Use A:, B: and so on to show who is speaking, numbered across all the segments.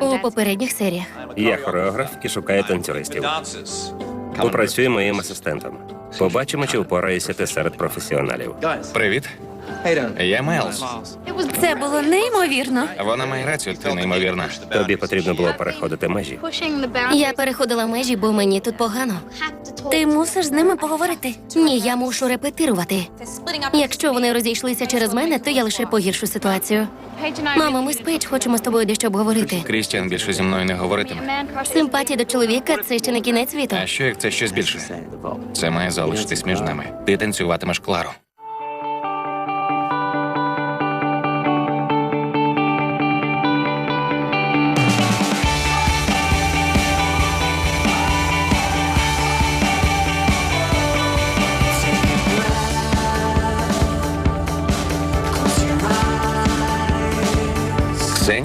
A: у попередніх серіях.
B: Я хореограф і шукаю танцюристів. Попрацюю моїм асистентом. Побачимо, чи впораюся ти серед професіоналів.
C: Привіт, я Майлз.
A: Це було неймовірно.
C: Вона має рацію, ти неймовірна.
B: Тобі потрібно було переходити межі.
A: Я переходила межі, бо мені тут погано. Ти мусиш з ними поговорити. Ні, я мушу репетирувати. Якщо вони розійшлися через мене, то я лише погіршу ситуацію. Мамо, ми з Пейдж хочемо з тобою дещо обговорити.
C: Крістіан більше зі мною не говоритиме.
A: Симпатія до чоловіка це ще не кінець світу.
C: А що як це щось більше? Це має залишитись між нами. Ти танцюватимеш Клару.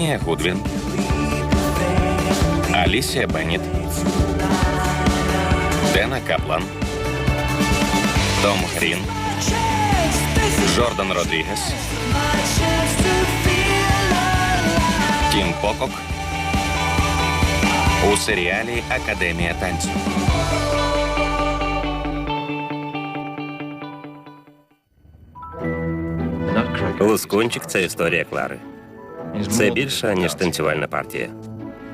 C: Ксенія Гудвін. Алісія Бенніт. Дена Каплан. Том Грін. Жордан Родрігес. Тім Покок. У серіалі Академія танцю.
B: Лускунчик це історія Клари. Це більше, ніж танцювальна партія.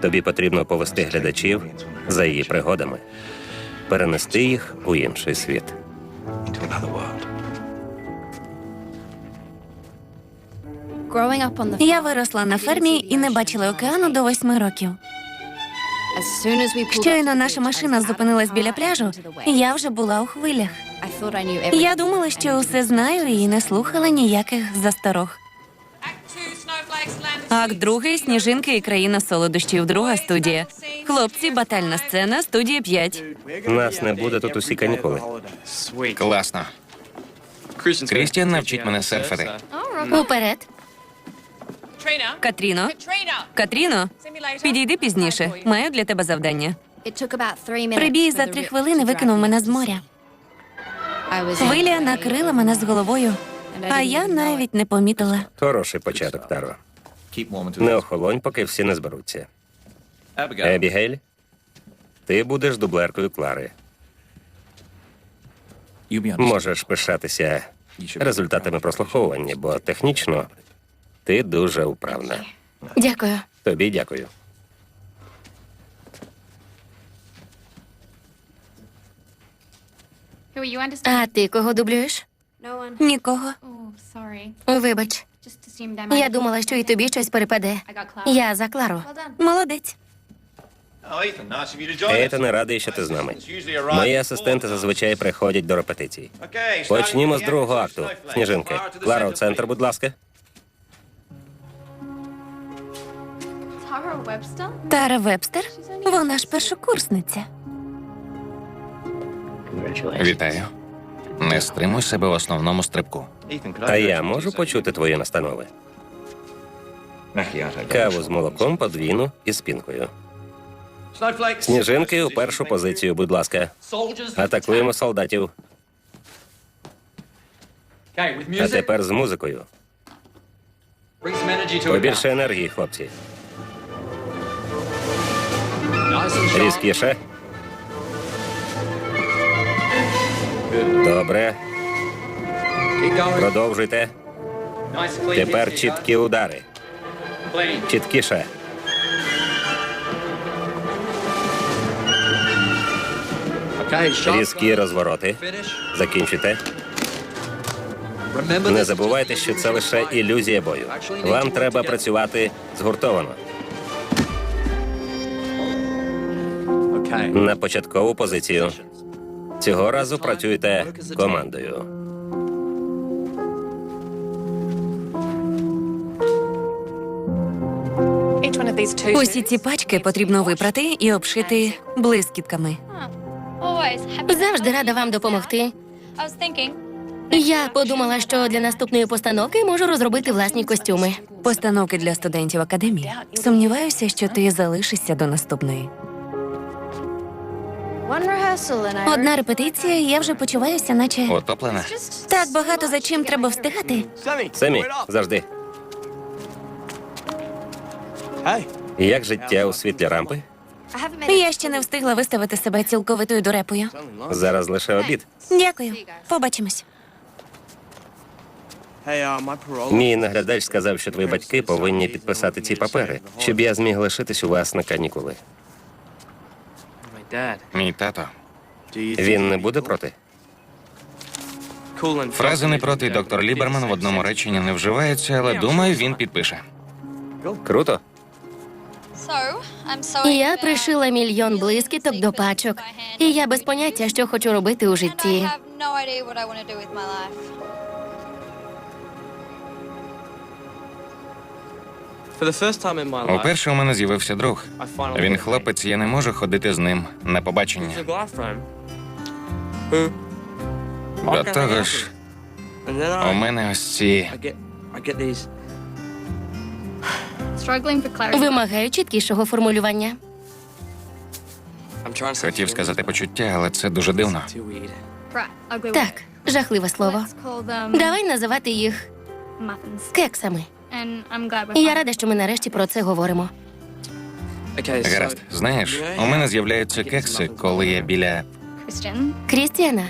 B: Тобі потрібно повести глядачів за її пригодами, перенести їх у інший світ.
A: Я виросла на фермі і не бачила океану до восьми років. Щойно наша машина зупинилась біля пляжу, я вже була у хвилях. Я думала, що усе знаю і не слухала ніяких засторог. Акт другий сніжинки і країна солодощів. Друга студія. Хлопці, батальна сцена, студія 5.
B: Нас не буде тут усі канікули.
C: Класно. Крістіан навчить мене серфити.
A: Уперед. Катріно, Катріно, підійди пізніше. Маю для тебе завдання. Прибій за три хвилини викинув мене з моря. Хвиля накрила мене з головою, а я навіть не помітила.
B: Хороший початок, Таро. Не охолонь, поки всі не зберуться. Ебігейль, ти будеш дублеркою Клари. Можеш пишатися результатами прослуховування, бо технічно ти дуже вправна.
A: Дякую.
B: Тобі дякую.
A: А ти кого дублюєш? Нікого. Вибач. Я думала, що і тобі щось перепаде. Я за Клару. Молодець.
B: Ейтане, радий, що ти з нами. Мої асистенти зазвичай приходять до репетицій. Почнімо з другого акту. Сніжинки. Клара, у центр, будь ласка.
A: Тара Вебстер? Вона ж першокурсниця.
C: Вітаю. Не стримуй себе в основному стрибку.
B: А я можу почути твої настанови. Каву з молоком, подвійну і з пінкою. Сніжинки у першу позицію, будь ласка. Атакуємо солдатів. А тепер з музикою. Побільше енергії, хлопці. Різкіше. Добре. Продовжуйте. Тепер чіткі удари. Чіткіше. Різкі розвороти. Закінчуйте. Не забувайте, що це лише ілюзія бою. Вам треба працювати згуртовано. На початкову позицію. Цього разу працюйте командою.
A: Усі ці пачки потрібно випрати і обшити блискітками. Завжди рада вам допомогти. Я подумала, що для наступної постановки можу розробити власні костюми. Постановки для студентів академії. Сумніваюся, що ти залишишся до наступної. Одна репетиція, і я вже почуваюся, наче
C: Отоплена.
A: так багато за чим треба встигати.
B: Семі, завжди. Як життя у світлі рампи?
A: Я ще не встигла виставити себе цілковитою дурепою.
B: Зараз лише обід.
A: Дякую. Побачимось.
B: Мій наглядач сказав, що твої батьки повинні підписати ці папери, щоб я зміг лишитись у вас на канікули.
C: Мій тато.
B: Він не буде проти?
C: Фрази не проти доктор Ліберман в одному реченні не вживаються, але думаю, він підпише.
B: Круто.
A: Я пришила мільйон блискіток до пачок, і я без поняття, що хочу робити у житті.
C: Уперше у мене з'явився друг. Він хлопець, я не можу ходити з ним на побачення. До того ж, у мене ось ці.
A: Вимагаю чіткішого формулювання.
C: Хотів сказати почуття, але це дуже дивно.
A: Так, жахливе слово. Давай називати їх кексами. І я рада, що ми нарешті про це говоримо.
C: Гаразд, знаєш, у мене з'являються кекси, коли я біля.
A: Крістіана,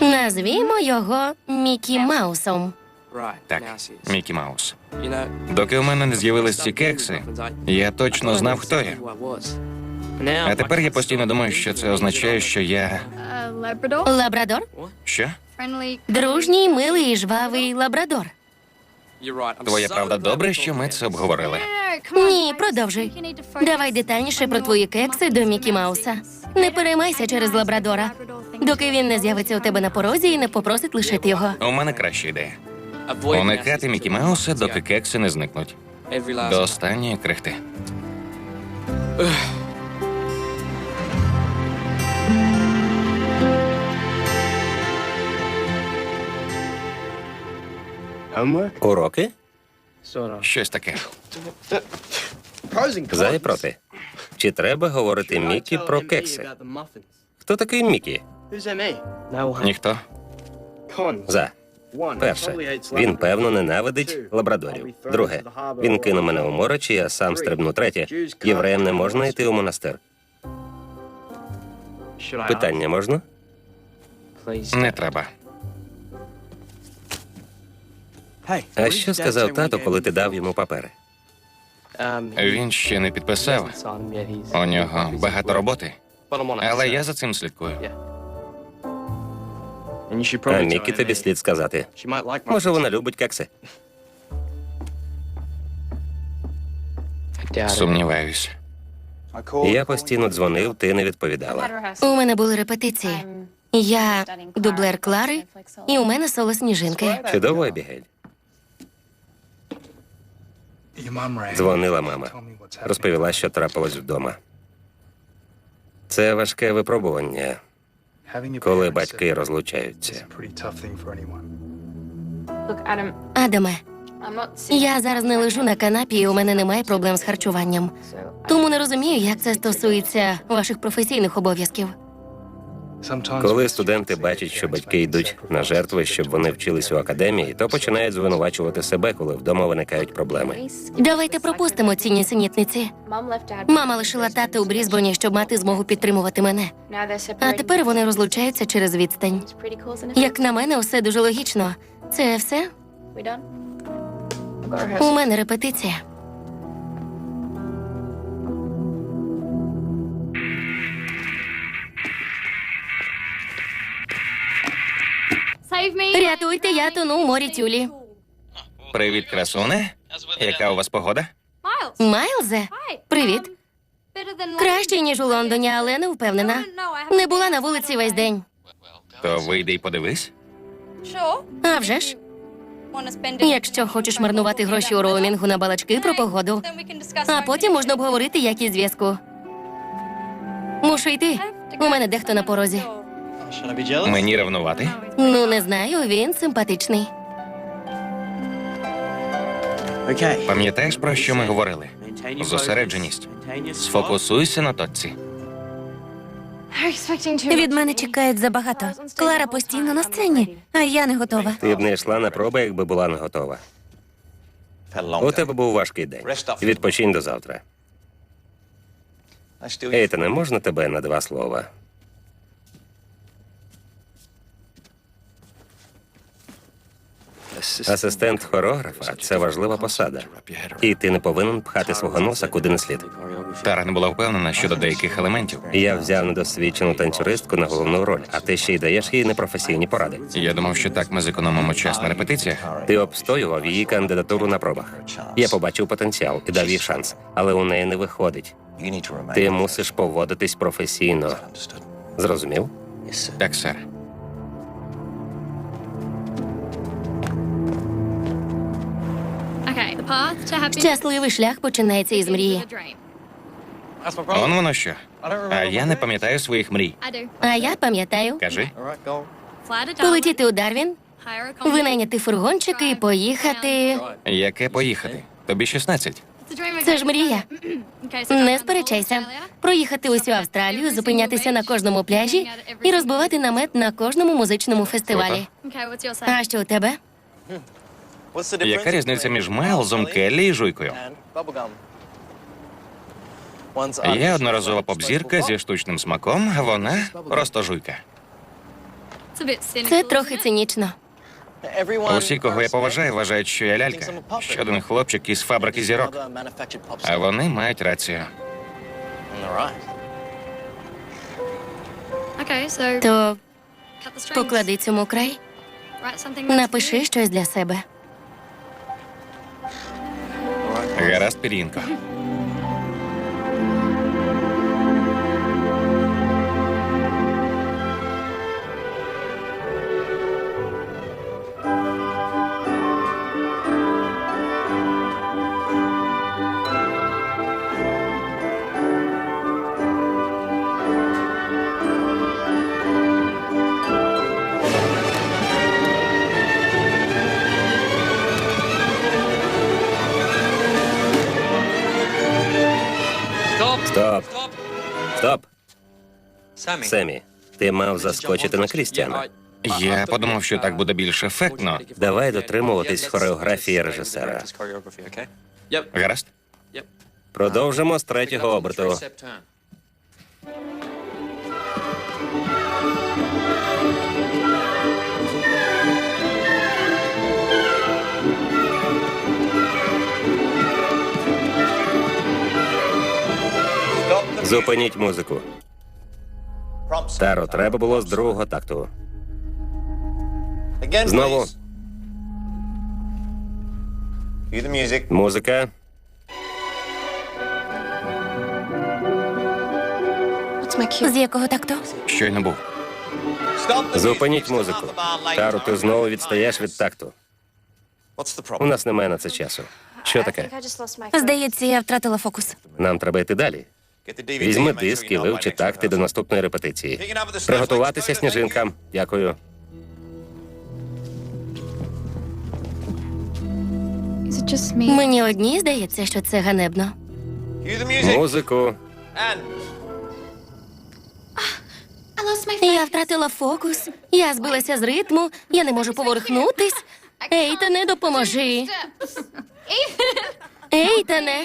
A: назвімо його Мікі Маусом.
C: Так, Мікі Маус. Доки у мене не з'явились ці кекси, я точно знав, хто я. А тепер я постійно думаю, що це означає, що я.
A: Лабрадор?
C: Що?
A: Дружній, милий і жвавий лабрадор.
C: Твоя правда добре, що ми це обговорили.
A: Ні, продовжуй. Давай детальніше про твої кекси до Мікі Мауса. Не переймайся через лабрадора, доки він не з'явиться у тебе на порозі і не попросить лишити його.
C: У мене краща ідея. Уникати Мікі Мауса, доки кекси не зникнуть. До останньої крихти.
B: Уроки?
C: Щось таке.
B: За і проти. Чи треба говорити Мікі про кекси? Хто такий Мікі?
C: Ніхто.
B: За. Перше, він певно ненавидить лабрадорів. Друге, він кинув мене у море, чи я сам стрибну. Третє, євреям не можна йти у монастир. Питання можна?
C: Не треба.
B: А що сказав тато, коли ти дав йому папери?
C: Він ще не підписав. У нього багато роботи, але я за цим слідкую.
B: А Мікі тобі слід сказати. Може, вона любить кекси?
C: Сумніваюсь.
B: Я постійно дзвонив, ти не відповідала.
A: У мене були репетиції. Я дублер Клари, і у мене соло сніжинки.
B: Чудово, Ебігель. Дзвонила мама. Розповіла, що трапилось вдома. Це важке випробування, коли батьки розлучаються.
A: Адаме, я зараз не лежу на канапі, і у мене немає проблем з харчуванням. Тому не розумію, як це стосується ваших професійних обов'язків.
B: Коли студенти бачать, що батьки йдуть на жертви, щоб вони вчились у академії, то починають звинувачувати себе, коли вдома виникають проблеми.
A: Давайте пропустимо ці нісенітниці. Мама лишила тата у Брізбоні, щоб мати змогу підтримувати мене. А тепер вони розлучаються через відстань. Як на мене, усе дуже логічно. Це все? У мене репетиція. Рятуйте, я тону у морі тюлі.
C: Привіт, красуне. Яка у вас погода?
A: Майлзе, привіт. Краще, ніж у Лондоні, але не впевнена. Не була на вулиці весь день.
C: То вийди і подивись.
A: А вже ж, якщо хочеш марнувати гроші у роумінгу на балачки про погоду, а потім можна обговорити якість зв'язку. Мушу йти. У мене дехто на порозі.
C: Мені ревнувати?
A: Ну, не знаю, він симпатичний.
C: Пам'ятаєш, про що ми говорили? Зосередженість. Сфокусуйся на точці.
A: Від мене чекають забагато. Клара постійно на сцені, а я не готова.
B: Ти б не йшла на проби, якби була не готова. У тебе був важкий день. Відпочинь до завтра. Ейтане, можна тебе на два слова? Асистент хореографа це важлива посада. І ти не повинен пхати свого носа куди не слід.
C: Тара не була впевнена щодо деяких елементів.
B: Я взяв недосвідчену танцюристку на головну роль, а ти ще й даєш їй непрофесійні поради.
C: Я думав, що так ми зекономимо час на репетиціях.
B: Ти обстоював її кандидатуру на пробах. Я побачив потенціал і дав їй шанс, але у неї не виходить. Ти мусиш поводитись професійно. Зрозумів?
C: Так, сер.
A: Щасливий шлях починається із мрії.
C: Он воно що. А я не пам'ятаю своїх мрій.
A: А я пам'ятаю,
C: Кажи,
A: полетіти у Дарвін, винайняти фургончик і поїхати.
C: яке поїхати? Тобі 16.
A: Це ж мрія. Не сперечайся. Проїхати усю Австралію, зупинятися на кожному пляжі і розбивати намет на кожному музичному фестивалі. А що у тебе?
C: Яка різниця між Майлзом, Келлі і Жуйкою? Я одноразова поп-зірка зі штучним смаком, а вона просто жуйка.
A: Це трохи цинічно.
C: Усі, кого я поважаю, вважають, що я лялька. Ще один хлопчик із фабрики зірок. А вони мають рацію.
A: То поклади цьому край, напиши щось для себе.
C: Гаразд, Пірінко.
B: Стоп! Стоп! Семі, ти мав заскочити на Крістіана.
C: Я подумав, що так буде більш ефектно.
B: Давай дотримуватись хореографії режисера.
C: Гаразд?
B: Продовжимо з третього оберту. Зупиніть музику. Таро, треба було з другого такту. Знову музика.
A: З якого такту?
C: Щойно був.
B: Зупиніть музику. Таро, ти знову відстаєш від такту. У нас немає на це часу. Що таке?
A: Здається, я втратила фокус.
B: Нам треба йти далі. Візьми диск і вивчи такти до наступної репетиції. Приготуватися сніжинкам. Дякую.
A: Мені одній здається, що це ганебно.
B: Музику.
A: Я втратила фокус. Я збилася з ритму. Я не можу поворухнутись. Ейтане, допоможи. Ейтане.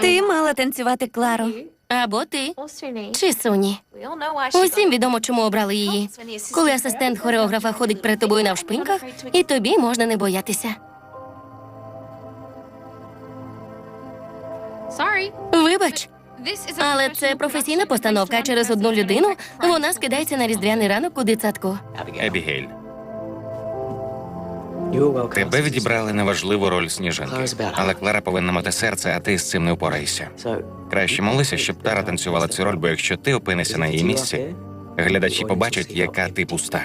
D: Ти мала танцювати Клару.
A: Або ти. Чи Соні. Усім відомо, чому обрали її. Коли асистент хореографа ходить перед тобою навшпиньках, і тобі можна не боятися. Вибач, але це професійна постановка. Через одну людину вона скидається на різдвяний ранок у дитсадку.
C: Ебігейль. Тебе відібрали неважливу роль сніжинки. Але Клара повинна мати серце, а ти з цим не впораєшся. Краще молися, щоб Тара танцювала цю роль, бо якщо ти опинишся на її місці, глядачі побачать, яка ти пуста.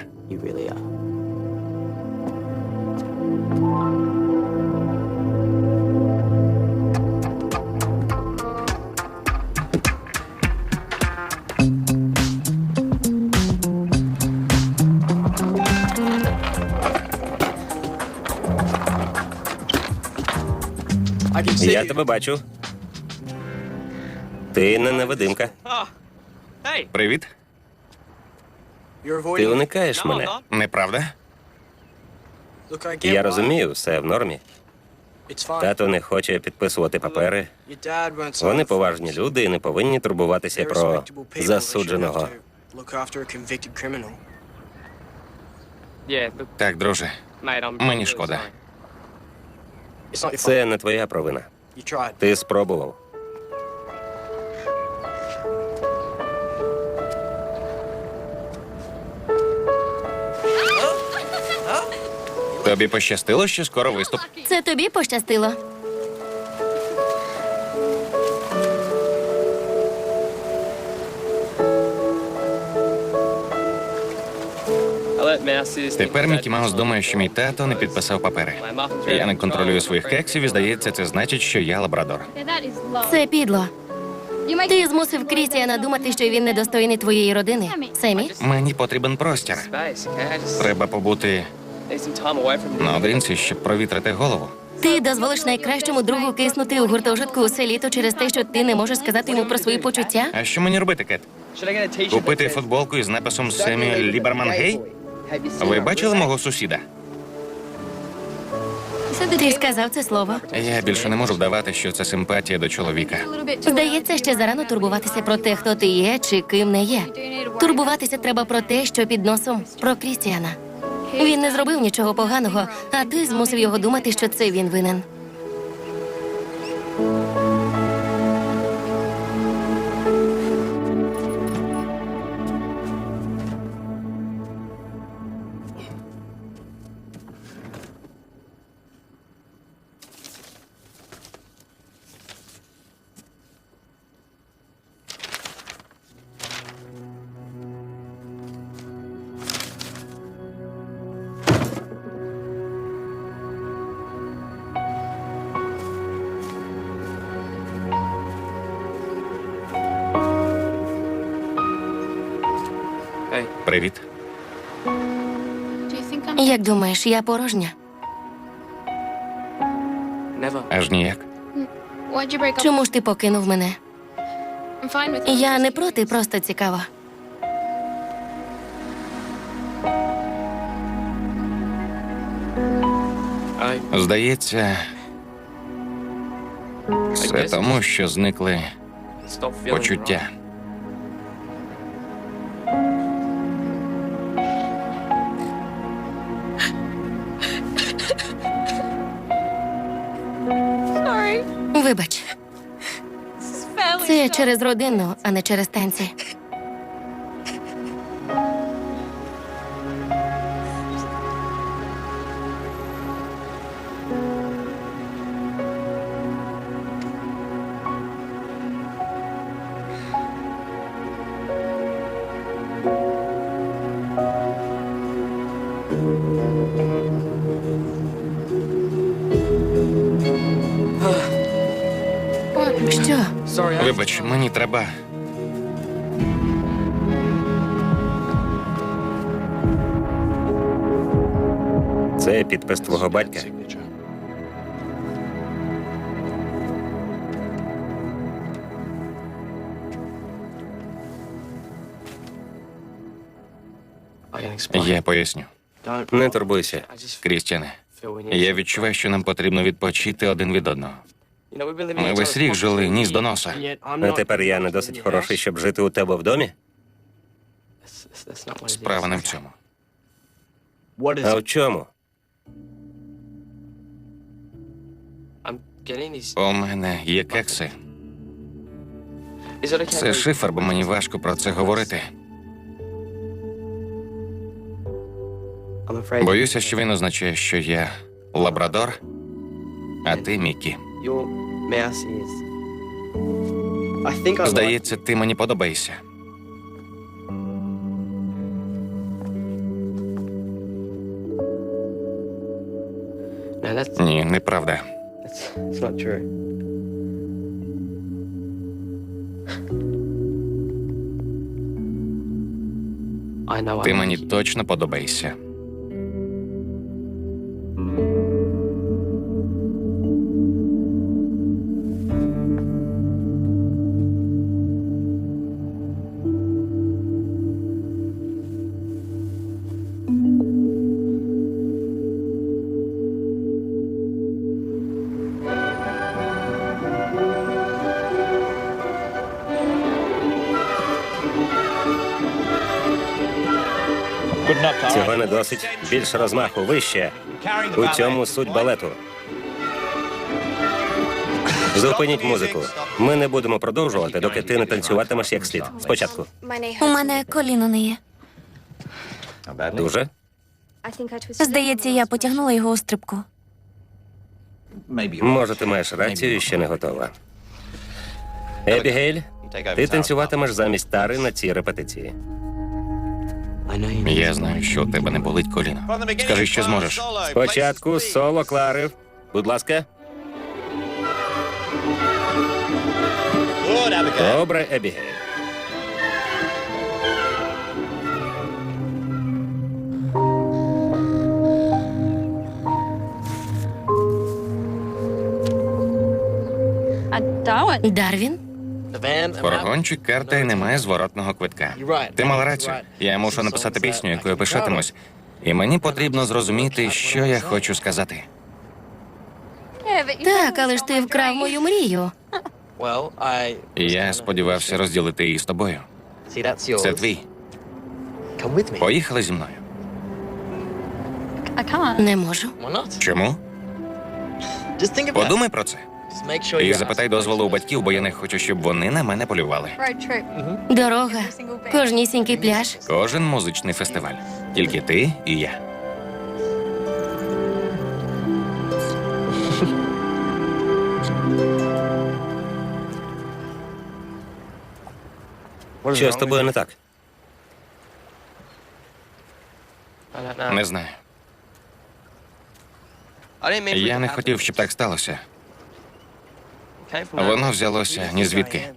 B: Я тебе бачу. Ти не невидимка.
C: Привіт,
B: Ти уникаєш мене.
C: неправда?
B: Я розумію, все в нормі. Тато не хоче підписувати папери. Вони поважні люди і не повинні турбуватися про засудженого.
C: Так, друже,
E: Мені шкода.
B: Це не твоя провина. Ти спробував.
C: тобі пощастило, що скоро виступ.
A: Це тобі пощастило.
C: Тепер Мікі Маус думає, що мій тато не підписав папери. Я не контролюю своїх кексів і здається, це значить, що я лабрадор.
A: Це підло. Ти змусив Крістіана думати, що він недостойний твоєї родини. Семі,
C: Мені потрібен простір. Треба побути наодинці, щоб провітрити голову.
A: ти дозволиш найкращому другу киснути у гуртожитку усе літо через те, що ти не можеш сказати йому про свої почуття?
C: А що мені робити, Кет? Купити футболку із написом Семі Ліберман Гей? Ви бачили мого сусіда?
A: Ти сказав це слово.
C: Я більше не можу вдавати, що це симпатія до чоловіка.
A: Здається, ще зарано турбуватися про те, хто ти є чи ким не є. Турбуватися треба про те, що під носом про Крістіана. Він не зробив нічого поганого, а ти змусив його думати, що це він винен.
C: Привіт.
A: Як думаєш, я порожня?
C: Аж ніяк.
A: Чому ж ти покинув мене? Я не проти, просто цікаво.
C: Здається, це тому, що зникли почуття.
A: Через родину, а не через танці.
C: Вибач, мені треба.
B: Це підпис твого батька.
C: Я поясню.
B: Не турбуйся.
C: Крістіане, я відчуваю, що нам потрібно відпочити один від одного. Ми весь рік жили ніс до носа.
B: А тепер я не досить хороший, щоб жити у тебе в домі?
C: Справа не в цьому.
B: А в чому?
C: У мене є кекси. Це шифр, бо мені важко про це говорити. Боюся, що він означає, що я лабрадор, а ти Мікі. Здається, ти мені подобаєшся. Ні, неправда. Ти мені точно подобаєшся.
B: Досить. Більше розмаху, вище. У цьому суть балету. Зупиніть музику. Ми не будемо продовжувати, доки ти не танцюватимеш як слід. Спочатку.
D: У мене коліно не є.
B: Дуже.
D: Здається, я потягнула його у стрибку.
B: Може, ти маєш рацію і ще не готова. Ебігейль, ти танцюватимеш замість тари на цій репетиції.
C: Я знаю, що у тебе не болить коліно. Скажи, що зможеш.
B: Спочатку соло Клари. Будь ласка. Добре, Ебігейль.
A: Дарвін?
C: Фургончик карта і немає зворотного квитка. Ти мала рацію. Я мушу написати пісню, якою пишатимусь. І мені потрібно зрозуміти, що я хочу сказати.
A: Так, але ж ти вкрав мою мрію.
C: Я сподівався розділити її з тобою. Це
E: Це
C: твій. Поїхали зі мною.
A: Не можу.
C: Чому? Подумай про це. І запитай дозволу у батьків, бо я не хочу, щоб вони на мене полювали.
A: Дорога, кожнісінький пляж.
C: Кожен музичний фестиваль. Тільки ти і я.
B: Що з тобою не так?
C: Не знаю. Я не хотів, щоб так сталося. Воно взялося ні звідки.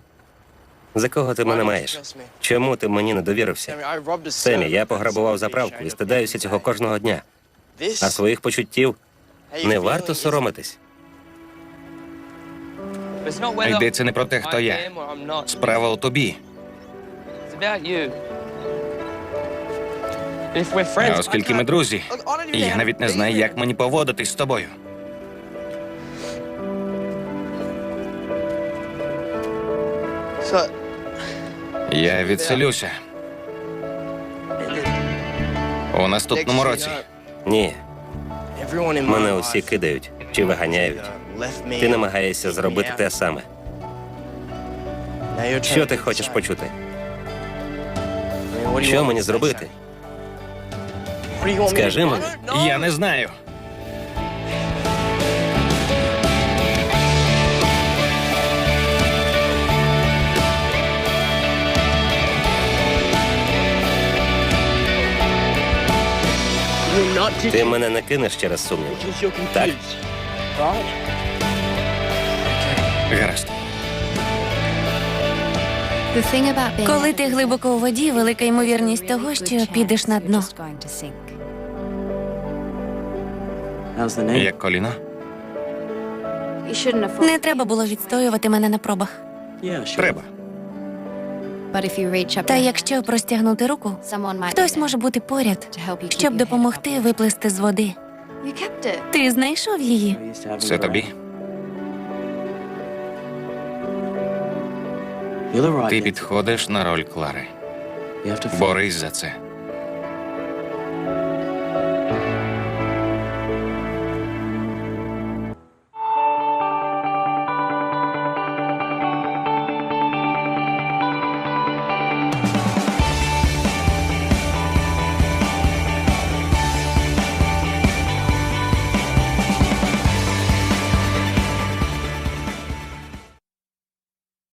B: За кого ти мене маєш? Чому ти мені не довірився? Семі, я пограбував заправку і стидаюся цього кожного дня. А своїх почуттів не варто соромитись.
C: Йдеться не про те, хто я. Справа у тобі. А оскільки ми друзі, я навіть не знаю, як мені поводитись з тобою. Я відселюся у наступному році.
B: Ні, мене усі кидають чи виганяють. Ти намагаєшся зробити те саме. Що ти хочеш почути? Що мені зробити? Скажи мені.
C: Я не знаю.
B: Ти мене не кинеш через сумнів. Так?
C: Гаразд.
D: Коли ти глибоко у воді, велика ймовірність того, що підеш на дно.
C: Як коліно?
D: Не треба було відстоювати мене на пробах.
C: Треба.
D: Та якщо простягнути руку, хтось може бути поряд, щоб допомогти виплисти з води. Ти знайшов її?
C: Це тобі. Ти підходиш на роль Клари. Борись за це.